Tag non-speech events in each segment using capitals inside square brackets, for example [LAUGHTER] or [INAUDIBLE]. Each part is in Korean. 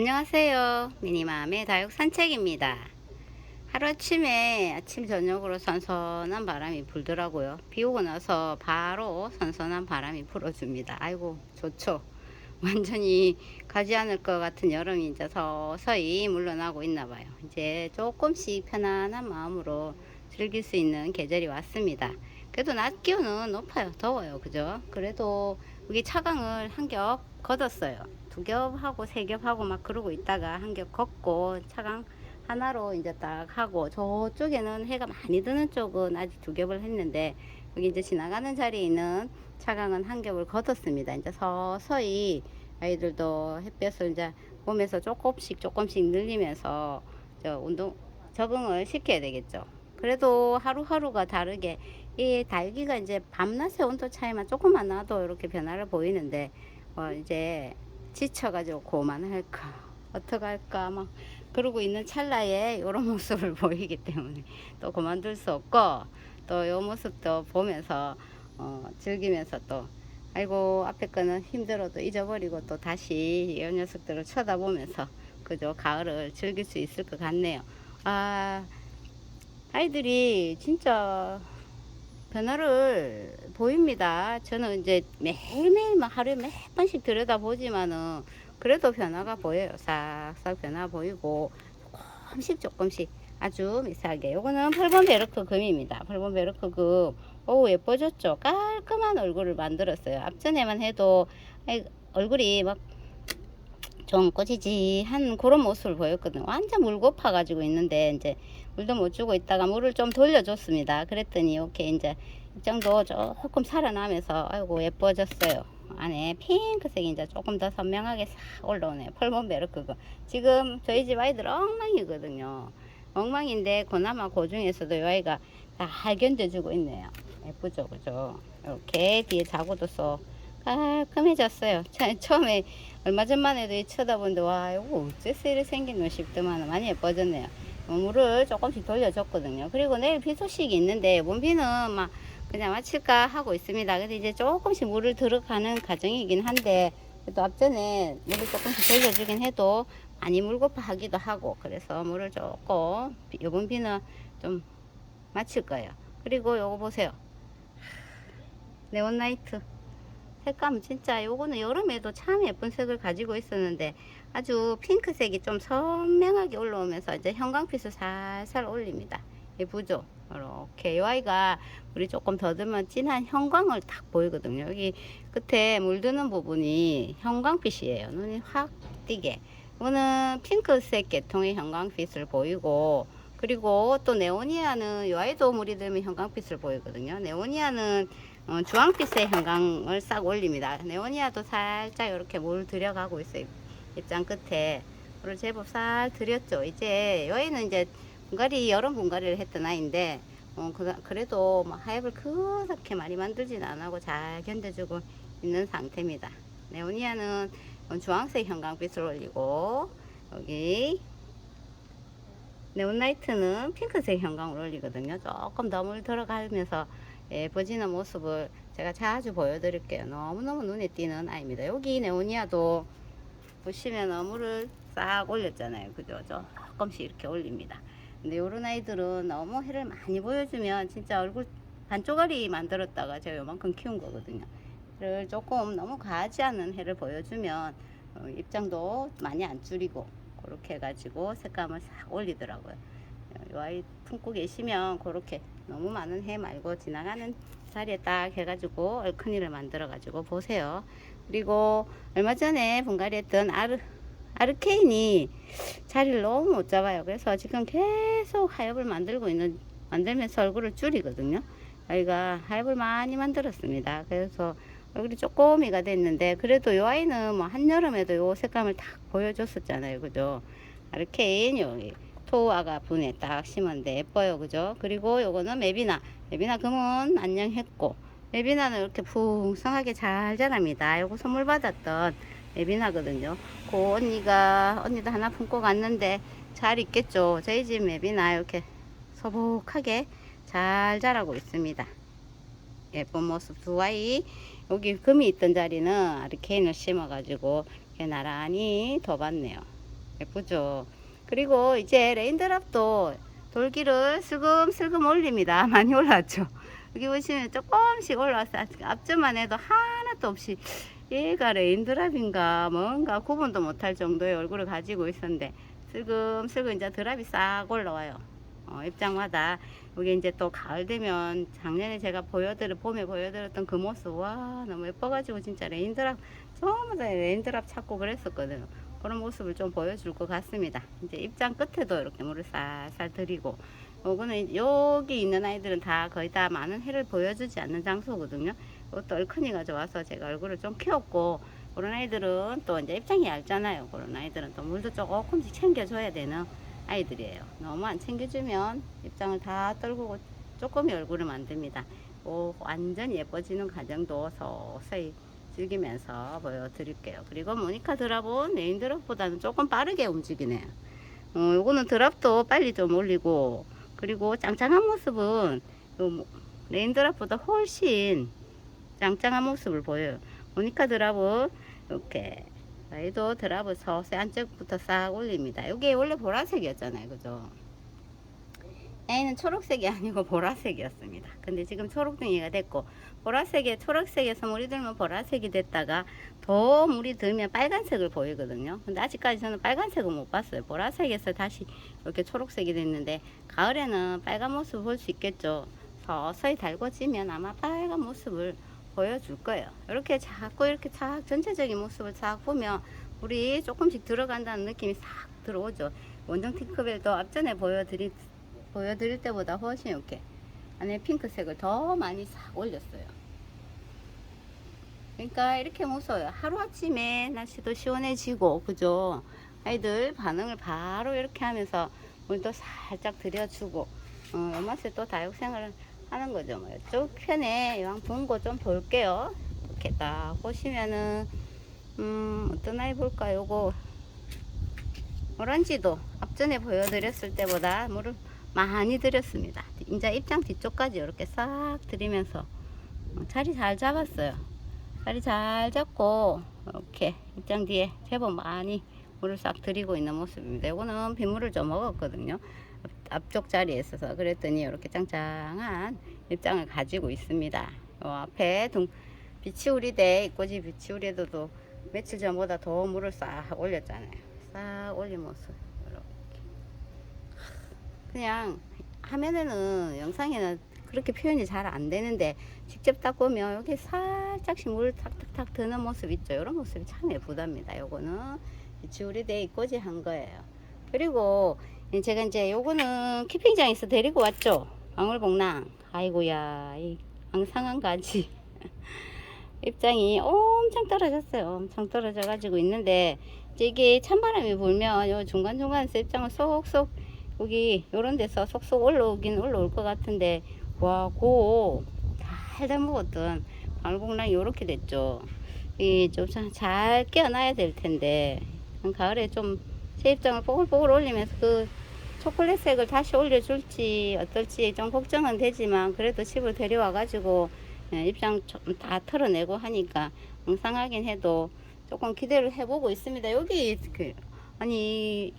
안녕하세요. 미니맘의 다육 산책입니다. 하루아침에 아침 저녁으로 선선한 바람이 불더라고요. 비 오고 나서 바로 선선한 바람이 불어줍니다. 아이고 좋죠. [LAUGHS] 완전히 가지 않을 것 같은 여름이 이제 서서히 물러나고 있나 봐요. 이제 조금씩 편안한 마음으로 즐길 수 있는 계절이 왔습니다. 그래도 낮 기온은 높아요. 더워요. 그죠? 그래도 여기 차강을 한 겹 걷었어요. 두 겹 하고 세 겹 하고 막 그러고 있다가 한 겹 걷고 차강 하나로 이제 딱 하고 저쪽에는 해가 많이 드는 쪽은 아직 두 겹을 했는데 여기 이제 지나가는 자리에 있는 차강은 한 겹을 걷었습니다. 이제 서서히 아이들도 햇볕을 이제 보면서 조금씩 조금씩 늘리면서 저 운동 적응을 시켜야 되겠죠. 그래도 하루하루가 다르게 이 달기가 이제 밤낮의 온도 차이만 조금만 나도 이렇게 변화를 보이는데 어 이제 지쳐가지고 고만할까? 어떡할까? 막 그러고 있는 찰나에 이런 [LAUGHS] 모습을 보이기 때문에 또 그만둘 수 없고 또 이 모습도 보면서 어 즐기면서 또 아이고 앞에 거는 힘들어도 잊어버리고 또 다시 이 녀석들을 쳐다보면서 그죠 가을을 즐길 수 있을 것 같네요. 아 아이들이 진짜 변화를 보입니다. 저는 이제 매일매일 막 하루에 몇 번씩 들여다보지만은 그래도 변화가 보여요. 싹싹 변화 보이고 조금씩 조금씩 아주 미세하게. 요거는 8번 베르크 금입니다. 8번 베르크 금. 오 예뻐졌죠? 깔끔한 얼굴을 만들었어요. 앞전에만 해도 얼굴이 막 좀 꼬지지한 그런 모습을 보였거든요. 완전 물고파 가지고 있는데 이제 물도 못 주고 있다가 물을 좀 돌려줬습니다. 그랬더니 이렇게 이제 입장도 조금 살아나면서 아이고 예뻐졌어요. 안에 핑크색이 이제 조금 더 선명하게 싹 올라오네요. 펄본 베르크고 지금 저희 집 아이들 엉망이거든요. 엉망인데 그나마 그 중에서도 이 아이가 잘 견뎌주고 있네요. 예쁘죠, 그죠? 이렇게 뒤에 자구도 쏙 깔끔해졌어요. 차- 처음에 얼마 전만 해도 이 쳐다보는데 와 이거 어째서 이렇게 생겼노 싶더만 많이 예뻐졌네요. 어, 물을 조금씩 돌려줬거든요. 그리고 내일 비 소식이 있는데 이번 비는 막 그냥 마칠까 하고 있습니다. 근데 이제 조금씩 물을 들어가는 과정이긴 한데 또 앞전에 물을 조금씩 돌려주긴 해도 많이 물고파 하기도 하고 그래서 물을 조금 이번 비는 좀 마칠 거예요. 그리고 요거 보세요. 네온라이트. 색감은 진짜 요거는 여름에도 참 예쁜 색을 가지고 있었는데 아주 핑크색이 좀 선명하게 올라오면서 이제 형광빛을 살살 올립니다. 예쁘죠? 이렇게 이 아이가 물이 조금 더 들면 진한 형광을 딱 보이거든요. 여기 끝에 물드는 부분이 형광빛이에요. 눈이 확 띄게. 이거는 핑크색 계통의 형광빛을 보이고 그리고 또 네오니아는 이 아이도 물이 들면 형광빛을 보이거든요. 네오니아는 어, 주황빛의 형광을 싹 올립니다. 네오니아도 살짝 이렇게 물 들여가고 있어요. 입장 끝에 물을 제법 싹 들였죠. 이제 여기는 이제 분갈이 여름 분갈이를 했던 아이인데 어, 그, 그래도 뭐 하엽을 그렇게 많이 안 하고 잘 견뎌주고 있는 상태입니다. 네오니아는 어, 주황색 형광빛을 올리고 여기 네온라이트는 핑크색 형광을 올리거든요. 조금 더 물 들어가면서 예뻐지는 모습을 제가 자주 보여드릴게요. 너무너무 눈에 띄는 아이입니다. 여기 네오니아도 보시면 물을 싹 올렸잖아요. 그죠? 조금씩 이렇게 올립니다. 근데 요런 아이들은 너무 해를 많이 보여주면 진짜 얼굴 반쪽알이 만들었다가 제가 요만큼 키운 거거든요. 를 조금 너무 과하지 않은 해를 보여주면 어, 입장도 많이 안 줄이고 그렇게 해가지고 색감을 싹 올리더라고요. 이 아이 품고 계시면 그렇게 너무 많은 해 말고 지나가는 자리에 딱 해가지고 얼큰이를 만들어 가지고 보세요. 그리고 얼마 전에 분갈이 했던 아르 아르케인이 자리를 너무 못 잡아요. 그래서 지금 계속 하엽을 만들고 있는 만들면서 얼굴을 줄이거든요. 아이가 하엽을 많이 만들었습니다. 그래서 얼굴이 쪼꼬미가 됐는데 그래도 이 아이는 뭐 한여름에도 요 색감을 딱 보여줬었잖아요. 그죠? 아르케인 여기 토아가 분에 딱 심었는데 예뻐요. 그죠? 그리고 요거는 메비나. 메비나 금은 안녕했고 메비나는 이렇게 풍성하게 잘 자랍니다. 요거 선물 받았던 메비나거든요. 그 언니가 언니도 하나 품고 갔는데 잘 있겠죠. 저희 집 메비나 이렇게 소복하게 잘 자라고 있습니다. 예쁜 모습 두 아이 여기 금이 있던 자리는 아르케인을 심어 가지고 이렇게 나란히 둬봤네요. 예쁘죠? 그리고 이제 레인드랍도 돌기를 슬금슬금 올립니다. [LAUGHS] 많이 올랐죠? 여기 보시면 조금씩 올라왔어요. 앞전만 해도 하나도 없이 얘가 레인드랍인가 뭔가 구분도 못할 정도의 얼굴을 가지고 있었는데 슬금슬금 이제 드랍이 싹 올라와요. 어, 입장마다 여기 이제 또 가을 되면 작년에 제가 보여드려 봄에 보여드렸던 그 모습 와 너무 예뻐가지고 진짜 레인드랍 다 레인드랍 찾고 그랬었거든요. 그런 모습을 좀 보여줄 것 같습니다. 이제 입장 끝에도 이렇게 물을 쌀쌀 드리고 요거는 여기 있는 아이들은 다 거의 다 많은 해를 보여주지 않는 장소거든요. 이것도 얼큰이가 좋아서 제가 얼굴을 좀 키웠고 그런 아이들은 또 이제 입장이 얇잖아요. 그런 아이들은 또 물도 조금씩 챙겨줘야 되는 아이들이에요. 너무 안 챙겨주면 입장을 다 떨구고 조금의 얼굴을 만듭니다. 오, 완전 예뻐지는 과정도 서서히 즐기면서 보여드릴게요. 그리고 모니카 드랍은 메인 드랍보다는 조금 빠르게 움직이네요. 어, 요거는 드랍도 빨리 좀 올리고 그리고 짱짱한 모습은 요 모- 레인 드랍보다 훨씬 짱짱한 모습을 보여요. 모니카 드랍은 이렇게 얘도 드랍을 서서히 안쪽부터 싹 올립니다. 이게 원래 보라색이었잖아요. 그죠? A는 초록색이 아니고 보라색이었습니다. 근데 지금 초록등이가 됐고 보라색에 초록색에서 물이 들면 보라색이 됐다가 더 물이 들면 빨간색을 보이거든요. 근데 아직까지 저는 빨간색은 못 봤어요. 보라색에서 다시 이렇게 초록색이 됐는데 가을에는 빨간 모습을 볼수 있겠죠. 서서히 달궈지면 아마 빨간 모습을 보여줄 거예요. 이렇게 자꾸 이렇게 싹 전체적인 모습을 싹 보면 물이 조금씩 들어간다는 느낌이 싹 들어오죠. 원정 팅크벨도 앞전에 보여드릴 보여드릴 때보다 훨씬 이렇게 안에 핑크색을 더 많이 싹 올렸어요. 그러니까 이렇게 무서워요. 하루아침에 날씨도 시원해지고, 그죠? 아이들 반응을 바로 이렇게 하면서 물도 살짝 들여주고, 어, 연맛에 또 다육생활을 하는 거죠. 뭐 이쪽 편에 이왕 본거 좀 볼게요. 이렇게 딱 보시면은, 음, 어떤 아이 볼까? 요거, 오란지도 앞전에 보여드렸을 때보다 물을 많이 들였습니다. 이제 입장 뒤쪽까지 이렇게 싹 들이면서 어, 자리 잘 잡았어요. 자리 잘 잡고 이렇게 입장 뒤에 제법 많이 물을 싹 들이고 있는 모습입니다. 이거는 빗물을 좀 먹었거든요. 앞- 앞쪽 자리에 있어서 그랬더니 이렇게 짱짱한 입장을 가지고 있습니다. 요 앞에 둥, 비치우리대 이꼬지 비치우리대도 며칠 전보다 더 물을 싹 올렸잖아요. 싹 올린 모습 그냥 화면에는 영상에는 그렇게 표현이 잘 안 되는데 직접 딱 보면 여기 살짝씩 물 탁탁탁 드는 모습 있죠. 이런 모습이 참 예쁘답니다. 요거는 지우리대 입고지 한 거예요. 그리고 제가 이제 요거는 키핑장에서 데리고 왔죠. 방울복랑. 아이고야, 이 앙상한 가지. [LAUGHS] 입장이 엄청 떨어졌어요. 엄청 떨어져 가지고 있는데 이게 찬바람이 불면 요 중간중간에서 입장을 쏙쏙 여기 요런 데서 쏙쏙 올라오긴 올라올 것 같은데 와고 달달 먹었던 방울복랑이 요렇게 됐죠. 이 좀 잘 깨어나야 될 텐데 한 가을에 좀새 입장을 뽀글뽀글 올리면서 그 초콜릿색을 다시 올려줄지 어떨지 좀 걱정은 되지만 그래도 집을 데려와 가지고 예, 입장 좀다 털어내고 하니까 엉상하긴 해도 조금 기대를 해보고 있습니다. 여기 그 아니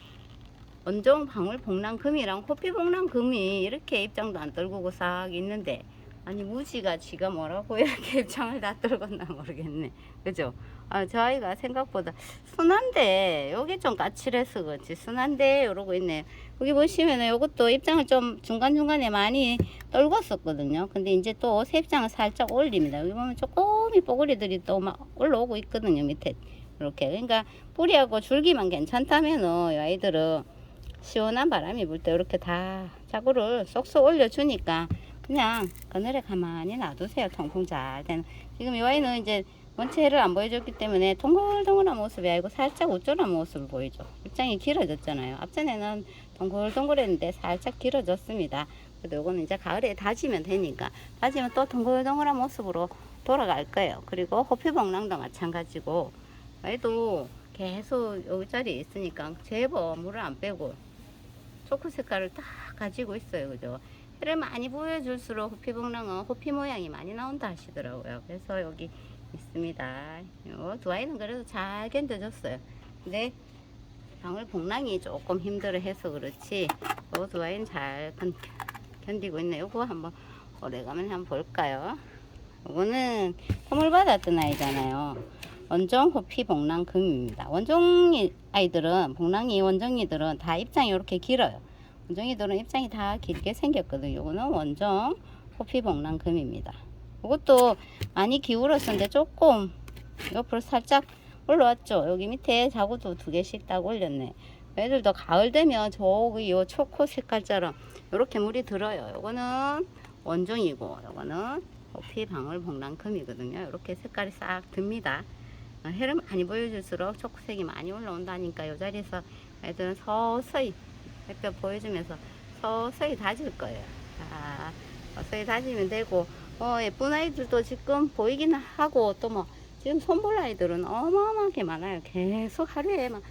원종 방울 복랑금이랑 호피 복랑금이 이렇게 입장도 안 떨구고 싹 있는데 아니 무지가 지가 뭐라고 이렇게 [LAUGHS] 입장을 다 떨궜나 모르겠네. 그죠? 아, 저 아이가 생각보다 순한데 요게 좀 까칠해서 그렇지 순한데 이러고 있네. 여기 보시면은 요것도 입장을 좀 중간중간에 많이 떨궜었거든요. 근데 이제 또 새 입장을 살짝 올립니다. 여기 보면 조금이 뽀글이들이 또 막 올라오고 있거든요. 밑에 이렇게. 그러니까 뿌리하고 줄기만 괜찮다면은 이 아이들은 시원한 바람이 불 때 이렇게 다 자구를 쏙쏙 올려주니까 그냥 그늘에 가만히 놔두세요. 통풍 잘 되는. 지금 이 아이는 이제 원체를 안 보여줬기 때문에 동글동글한 모습이 아니고 살짝 우쭐한 모습을 보이죠. 입장이 길어졌잖아요. 앞전에는 동글동글했는데 살짝 길어졌습니다. 그래도 요거는 이제 가을에 다지면 되니까 다지면 또 동글동글한 모습으로 돌아갈 거예요. 그리고 호피봉랑도 마찬가지고 얘도 계속 여기 자리에 있으니까 제법 물을 안 빼고 초코 색깔을 딱 가지고 있어요. 그죠? 해를 많이 보여줄수록 호피봉랑은 호피 모양이 많이 나온다 하시더라고요. 그래서 여기 있습니다. 요두 아이는 그래도 잘 견뎌줬어요. 근데 방울 복랑이 조금 힘들어 해서 그렇지 요두 아이는 잘 견- 견디고 있네 요거 한번 오래가면 한번 볼까요 요거는 선물 받았던 아이잖아요 원종 호피 복랑 금입니다 원종이 아이들은 복랑이 원종이들은 다 입장이 이렇게 길어요 원종이들은 입장이 다 길게 생겼거든요 요거는 원종 호피 복랑 금입니다 이것도 많이 기울었었는데 조금 옆으로 살짝 올라왔죠. 여기 밑에 자구도 두 개씩 딱 올렸네. 애들도 가을 되면 저기 요 초코 색깔처럼 이렇게 물이 들어요. 요거는 원종이고 요거는 호피 방울 복랑금이거든요. 이렇게 색깔이 싹 듭니다. 어, 해를 많이 보여줄수록 초코색이 많이 올라온다니까 이 자리에서 애들은 서서히 햇볕 보여주면서 서서히 다질 거예요. 자, 서서히 다지면 되고 어, 예쁜 아이들도 지금 보이긴 하고 또 뭐 지금 손볼 아이들은 어마어마하게 많아요. 계속 하루에 막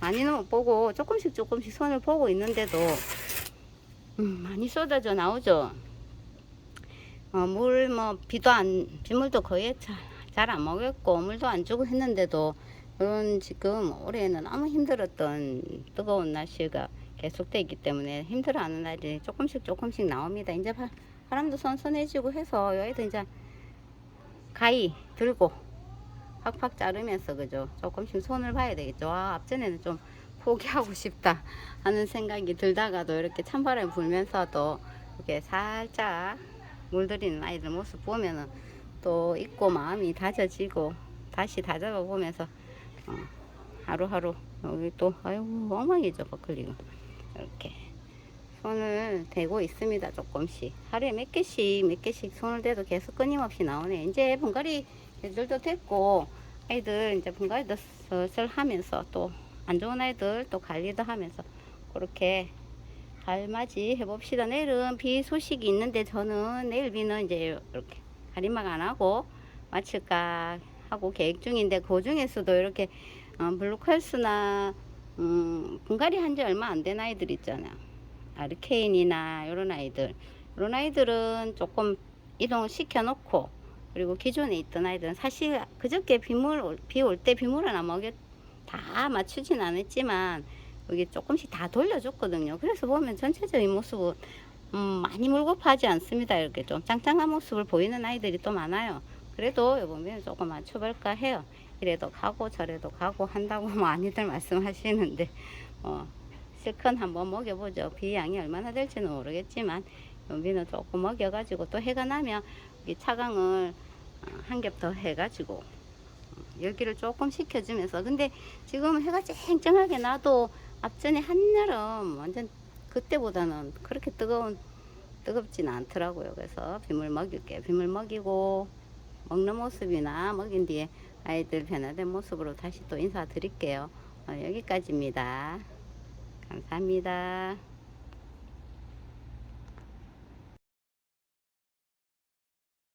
많이는 못 보고 조금씩 조금씩 손을 보고 있는데도 음, 많이 쏟아져 나오죠. 어, 물 뭐 비도 안 빗물도 거의 잘 안 먹였고 물도 안 주고 했는데도 이런 지금 올해는 너무 힘들었던 뜨거운 날씨가 계속되기 때문에 힘들어하는 날이 조금씩 조금씩 나옵니다. 이제 바, 바람도 선선해지고 해서 여기도 이제 가위 들고 팍팍 자르면서 그죠 조금씩 손을 봐야 되겠죠 아, 앞전에는 좀 포기하고 싶다 하는 생각이 들다가도 이렇게 찬바람이 불면서도 이렇게 살짝 물들이는 아이들 모습 보면은 또 있고 마음이 다져지고 다시 다잡아 보면서 어, 하루하루 여기 또 아이고 엉망이죠 버클리가 이렇게 손을 대고 있습니다 조금씩. 하루에 몇 개씩 몇 개씩 손을 대도 계속 끊임없이 나오네. 이제 분갈이 애들도 됐고 아이들 이제 분갈이도 슬슬 하면서 또 안 좋은 아이들 또 관리도 하면서 그렇게 잘 맞이 해봅시다. 내일은 비 소식이 있는데 저는 내일 비는 이제 이렇게 가림막 안 하고 마칠까 하고 계획 중인데 그 중에서도 이렇게 어, 블루컬스나 음, 분갈이 한 지 얼마 안 된 아이들 있잖아요 아르케인이나 이런 아이들 이런 아이들은 조금 이동을 시켜 놓고 그리고 기존에 있던 아이들은 사실 그저께 비물 비 올 때 비물 하나 먹여 다 맞추진 않았지만 여기 조금씩 다 돌려줬거든요. 그래서 보면 전체적인 모습은 음, 많이 물고파하지 않습니다. 이렇게 좀 짱짱한 모습을 보이는 아이들이 또 많아요. 그래도 이번에 조금 맞춰볼까 해요. 이래도 가고 저래도 가고 한다고 [LAUGHS] 많이들 말씀하시는데 어, 실컷 한번 먹여보죠. 비양이 얼마나 될지는 모르겠지만 연비는 조금 먹여가지고 또 해가 나면 이 차강을 어, 한겹 더 해가지고 어, 열기를 조금 식혀주면서 근데 지금 해가 쨍쨍하게 나도 앞전에 한여름 완전 그때보다는 그렇게 뜨거운 뜨겁지는 않더라고요. 그래서 빗물 먹일게요. 빗물 먹이고 먹는 모습이나 먹인 뒤에 아이들 변화된 모습으로 다시 또 인사드릴게요. 어, 여기까지입니다. 감사합니다.